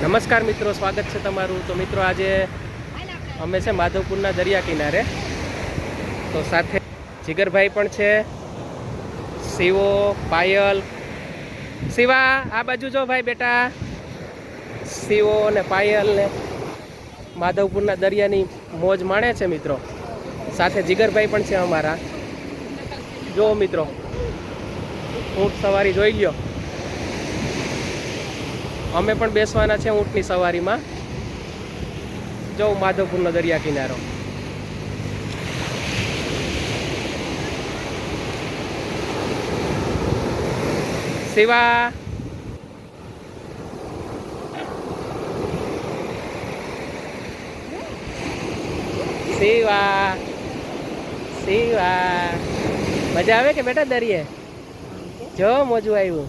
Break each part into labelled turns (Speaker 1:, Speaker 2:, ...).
Speaker 1: નમસ્કાર મિત્રો, સ્વાગત છે તમારું. તો મિત્રો, આજે અમે છે માધવપુરના દરિયા કિનારે. તો સાથે જીગરભાઈ પણ છે, શિવો, પાયલ. શિવા, આ બાજુ જો ભાઈ બેટા. શિવો ને પાયલ ને માધવપુરના દરિયાની મોજ માણે છે મિત્રો. સાથે જીગરભાઈ પણ છે અમારા. જો મિત્રો ઊંટ સવારી જોઈ લ્યો. અમે પણ બેસવાના છે ઊંટની સવારીમાં. જો માધવપુરનો દરિયા કિનારો. શિવા. શિવા. શિવા. મજા આવે કે બેટા દરિયે? જો મોજું આવ્યું.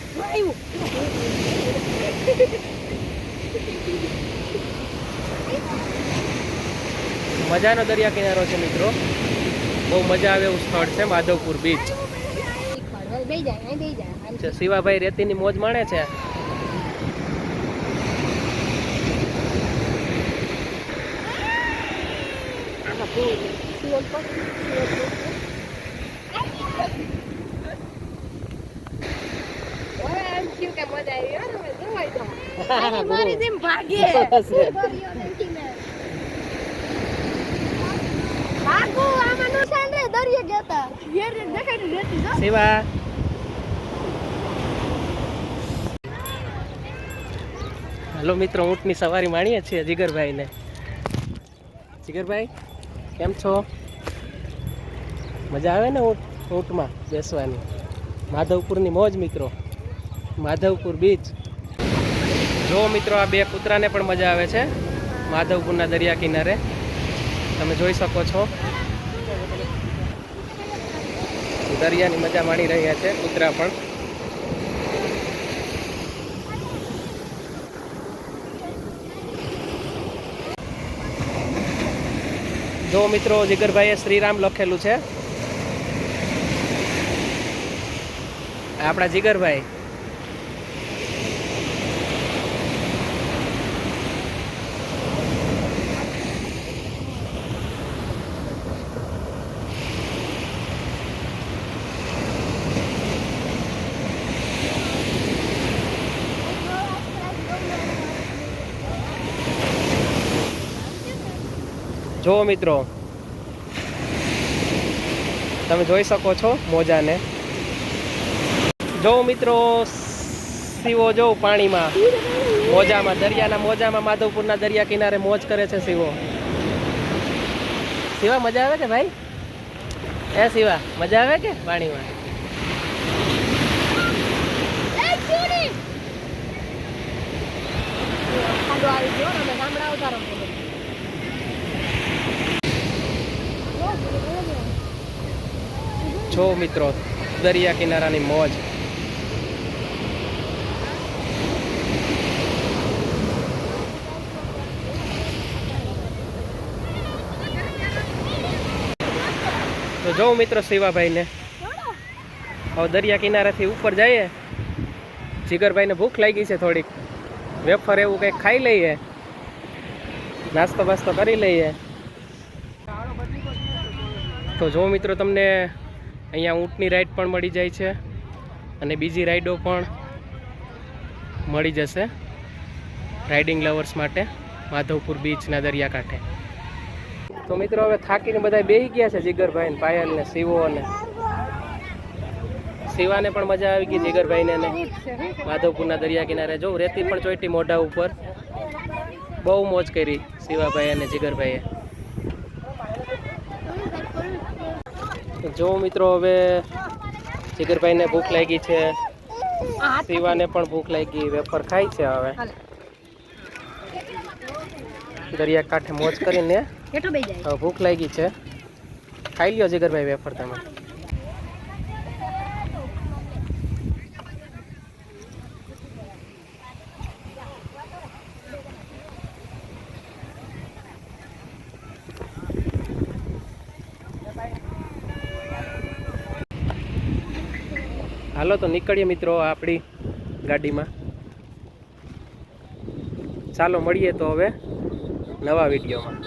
Speaker 1: શિવા મજાનો દરિયા કિનારો છે મિત્રો. બહુ મજા આવે એવું સ્થળ છે માધવપુર બીચ શિવાભાઈ રેતીની મોજ માણે છે.
Speaker 2: મારી જેમ ભાગે. ભાગો આમાં દરિયે જો.
Speaker 1: હાલો મિત્રો ઊંટની સવારી માણીએ છીએ જીગરભાઈને. જીગરભાઈ કેમ છો? મજા આવે ને ઊંટ ઊંટમાં બેસવાની? માધવપુરની મોજ મિત્રો. માધવપુર બીચ. જો મિત્રો આ બે કૂતરાને પણ મજા આવે છે, માધવપુરના દરિયા કિનારે. તમે જોઈ શકો છો. દરિયાની મજા માણી રહ્યા છે કૂતરા પણ. જો મિત્રો જીગરભાઈએ શ્રીરામ લખેલું છે. આપણા જીગરભાઈ જો મિત્રો, તમે જોઈ શકો છો મોજાને. જો મિત્રો સીવો જો પાણીમાં, મોજામાં, દરિયાના મોજામાં, માધવપુરના દરિયા કિનારે મોજ કરે છે સિવો શિવા મજા આવે કે ભાઈ? એ શિવા, મજા આવે કે પાણીમાં
Speaker 2: એ ચૂડી ખાડો આવી ગયો ને અમે ગામડા ઉતારો
Speaker 1: જો મિત્રો, દરિયા કિનારાની મોજ. તો જો મિત્રો શિવાભાઈને, હવે દરિયા કિનારાથી ઉપર જઈએ. જીગરભાઈને ભૂખ લાગી છે થોડીક. વેફર એવું કંઈક ખાઈ લઈએ. નાસ્તો બાસ્તો કરી લઈએ. તો જો મિત્રો તમને અહીંયા ઊંટની રાઈડ પણ મળી જાય છે અને બીજી રાઈડો પણ મળી જશે રાઇડિંગ લવર્સ માટે માધવપુર બીચના દરિયાકાંઠે. તો મિત્રો હવે થાકીને બધા બેહી ગયા છે જીગરભાઈ ને પાયલ શિવો ને શિવાને પણ મજા આવી ગઈ જીગરભાઈને માધવપુરના દરિયા કિનારે. જો રેતી પણ ચોઈટી મોઢા ઉપર. બહુ મોજ કરી શિવાભાઈ અને જીગરભાઈએ. જો મિત્રો હવે જીગરભાઈને ભૂખ લાગી છે શિવાને પણ ભૂખ લાગી વેફર ખાય છે હવે. દરિયા કાંઠે મોજ કરીને ભૂખ લાગી છે. ખાઈ લ્યો જીગરભાઈ વેફર તમે. હાલો તો નીકળીએ મિત્રો આપણી ગાડીમાં. ચાલો મળીએ તો હવે નવા વિડીયોમાં.